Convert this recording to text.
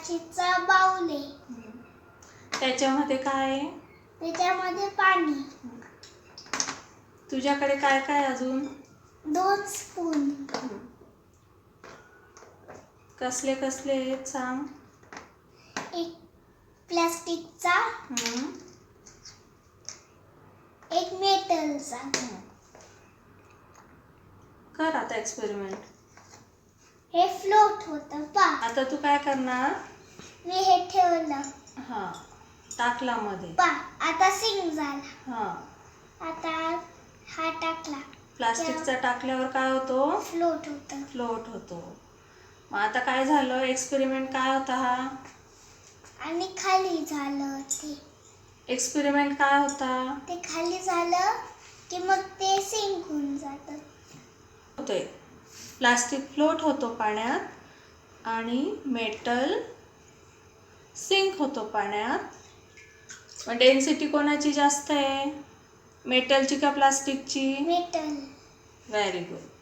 प्लास्टिकचा बाऊल आहे त्याच्यामध्ये काय? आहे त्याच्यामध्ये पाणी. तुझ्याकडे काय काय अजून? दोन स्पून कसले कसले आहेत सांग. एक प्लास्टिकचा. हम्म. एक मेटलचा कर आता एक्सपेरिमेंट हे फ्लोट होतं पा आता तू काय करणार? मी हे ठेवलं. हां टाकला मध्ये. पा आता सिंग झाला. हां. आता हा टाकला. प्लास्टिकचा टाकल्यावर काय होतो? फ्लोट होतं. फ्लोट होतो. मग आता काय झालं? एक्सपेरिमेंट काय होता हा? आणि खाली झालं ते. एक्सपेरिमेंट काय होता? ते खाली झालं की मग ते सिंक होऊन जातं. होतोय. प्लास्टिक फ्लोट होतो पाण्यात आणि मेटल सिंक होतो पाण्यात. मग डेन्सिटी कोणाची जास्त आहे? मेटलची का प्लास्टिकची? मेटल. Very good